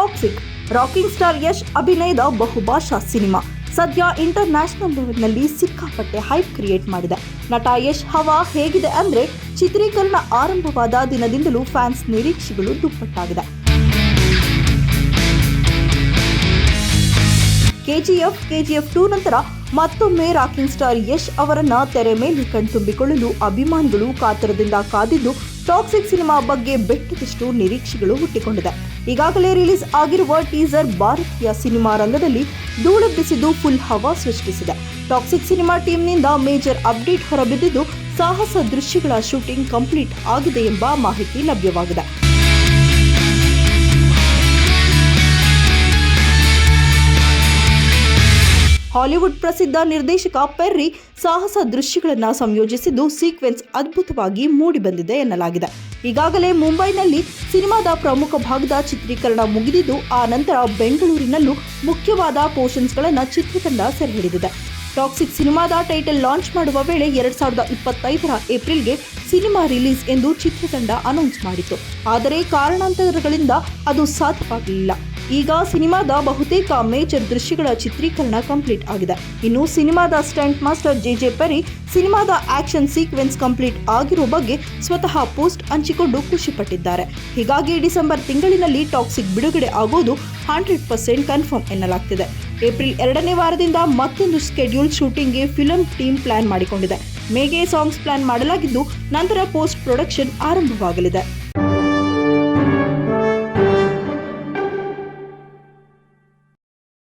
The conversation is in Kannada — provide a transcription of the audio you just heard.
ಟಾಕ್ಸಿಕ್. ರಾಕಿಂಗ್ ಸ್ಟಾರ್ ಯಶ್ ಅಭಿನಯದ ಬಹುಭಾಷಾ ಸಿನಿಮಾ. ಸದ್ಯ ಇಂಟರ್ನ್ಯಾಷನಲ್ ಲೆವೆಲ್ನಲ್ಲಿ ಸಿಕ್ಕಾಪಟ್ಟೆ ಹೈಪ್ ಕ್ರಿಯೇಟ್ ಮಾಡಿದೆ. ನಟ ಯಶ್ ಹವಾ ಹೇಗಿದೆ ಅಂದ್ರೆ ಚಿತ್ರೀಕರಣ ಆರಂಭವಾದ ದಿನದಿಂದಲೂ ಫ್ಯಾನ್ಸ್ ನಿರೀಕ್ಷೆಗಳು ದುಪ್ಪಟ್ಟಾಗಿದೆ. ಕೆಜಿಎಫ್ ಕೆಜಿಎಫ್ ಟೂ ನಂತರ ಮತ್ತೊಮ್ಮೆ ರಾಕಿಂಗ್ ಸ್ಟಾರ್ ಯಶ್ ಅವರನ್ನ ತೆರೆ ಮೇಲೆ ಕಣ್ತುಂಬಿಕೊಳ್ಳಲು ಅಭಿಮಾನಿಗಳು ಕಾತರದಿಂದ ಕಾದಿದ್ದು ಟಾಕ್ಸಿಕ್ ಸಿನಿಮಾ ಬಗ್ಗೆ ಬೆಟ್ಟದಷ್ಟು ನಿರೀಕ್ಷೆಗಳು ಹುಟ್ಟಿಕೊಂಡಿದೆ. ಈಗಾಗಲೇ ರಿಲೀಸ್ ಆಗಿರುವ ಟೀಸರ್ ಭಾರತೀಯ ಸಿನಿಮಾ ರಂಗದಲ್ಲಿ ಧೂಳೆಬ್ಬಿಸಿದ್ದು ಫುಲ್ ಹವಾ ಸೃಷ್ಟಿಸಿದೆ. ಟಾಕ್ಸಿಕ್ ಸಿನಿಮಾ ಟೀಮ್ನಿಂದ ಮೇಜರ್ ಅಪ್ಡೇಟ್ ಹೊರಬಿದ್ದಿದ್ದು ಸಾಹಸ ದೃಶ್ಯಗಳ ಶೂಟಿಂಗ್ ಕಂಪ್ಲೀಟ್ ಆಗಿದೆ ಎಂಬ ಮಾಹಿತಿ ಲಭ್ಯವಾಗಿದೆ. ಹಾಲಿವುಡ್ ಪ್ರಸಿದ್ಧ ನಿರ್ದೇಶಕ ಪೆರ್ರಿ ಸಾಹಸ ದೃಶ್ಯಗಳನ್ನು ಸಂಯೋಜಿಸಿದ್ದು ಸೀಕ್ವೆನ್ಸ್ ಅದ್ಭುತವಾಗಿ ಮೂಡಿಬಂದಿದೆ ಎನ್ನಲಾಗಿದೆ. ಈಗಾಗಲೇ ಮುಂಬೈನಲ್ಲಿ ಸಿನಿಮಾದ ಪ್ರಮುಖ ಭಾಗದ ಚಿತ್ರೀಕರಣ ಮುಗಿದಿದ್ದು, ಆ ನಂತರ ಬೆಂಗಳೂರಿನಲ್ಲೂ ಮುಖ್ಯವಾದ ಪೋರ್ಷನ್ಸ್ಗಳನ್ನು ಚಿತ್ರತಂಡ ಸೆರೆಹಿಡಿದಿದೆ. ಟಾಕ್ಸಿಕ್ ಸಿನಿಮಾದ ಟೈಟಲ್ ಲಾಂಚ್ ಮಾಡುವ ವೇಳೆ ಎರಡ್ ಸಾವಿರದ ಇಪ್ಪತ್ತೈದರ ಏಪ್ರಿಲ್ಗೆ ಸಿನಿಮಾ ರಿಲೀಸ್ ಎಂದು ಚಿತ್ರತಂಡ ಅನೌನ್ಸ್ ಮಾಡಿತ್ತು. ಆದರೆ ಕಾರಣಾಂತರಗಳಿಂದ ಅದು ಸಾಧ್ಯವಾಗಲಿಲ್ಲ. ಈಗ ಸಿನಿಮಾದ ಬಹುತೇಕ ಮೇಜರ್ ದೃಶ್ಯಗಳ ಚಿತ್ರೀಕರಣ ಕಂಪ್ಲೀಟ್ ಆಗಿದೆ. ಇನ್ನು ಸಿನಿಮಾದ ಸ್ಟಂಟ್ ಮಾಸ್ಟರ್ ಜೆ ಜೆ ಪರಿ ಸಿನಿಮಾದ ಆಕ್ಷನ್ ಸೀಕ್ವೆನ್ಸ್ ಕಂಪ್ಲೀಟ್ ಆಗಿರುವ ಬಗ್ಗೆ ಸ್ವತಃ ಪೋಸ್ಟ್ ಹಂಚಿಕೊಂಡು ಖುಷಿಪಟ್ಟಿದ್ದಾರೆ ಹೀಗಾಗಿ ಡಿಸೆಂಬರ್ ತಿಂಗಳಿನಲ್ಲಿ ಟಾಕ್ಸಿಕ್ ಬಿಡುಗಡೆ ಆಗೋದು ಹಂಡ್ರೆಡ್ ಪರ್ಸೆಂಟ್ ಕನ್ಫರ್ಮ್ ಎನ್ನಲಾಗ್ತಿದೆ. ಏಪ್ರಿಲ್ ಎರಡನೇ ವಾರದಿಂದ ಮತ್ತೊಂದು ಸ್ಕೆಡ್ಯೂಲ್ ಶೂಟಿಂಗ್ಗೆ ಫಿಲಂ ಟೀಮ್ ಪ್ಲಾನ್ ಮಾಡಿಕೊಂಡಿದೆ. ಮೇಗೆ ಸಾಂಗ್ಸ್ ಪ್ಲಾನ್ ಮಾಡಲಾಗಿದ್ದು, ನಂತರ ಪೋಸ್ಟ್ ಪ್ರೊಡಕ್ಷನ್ ಆರಂಭವಾಗಲಿದೆ.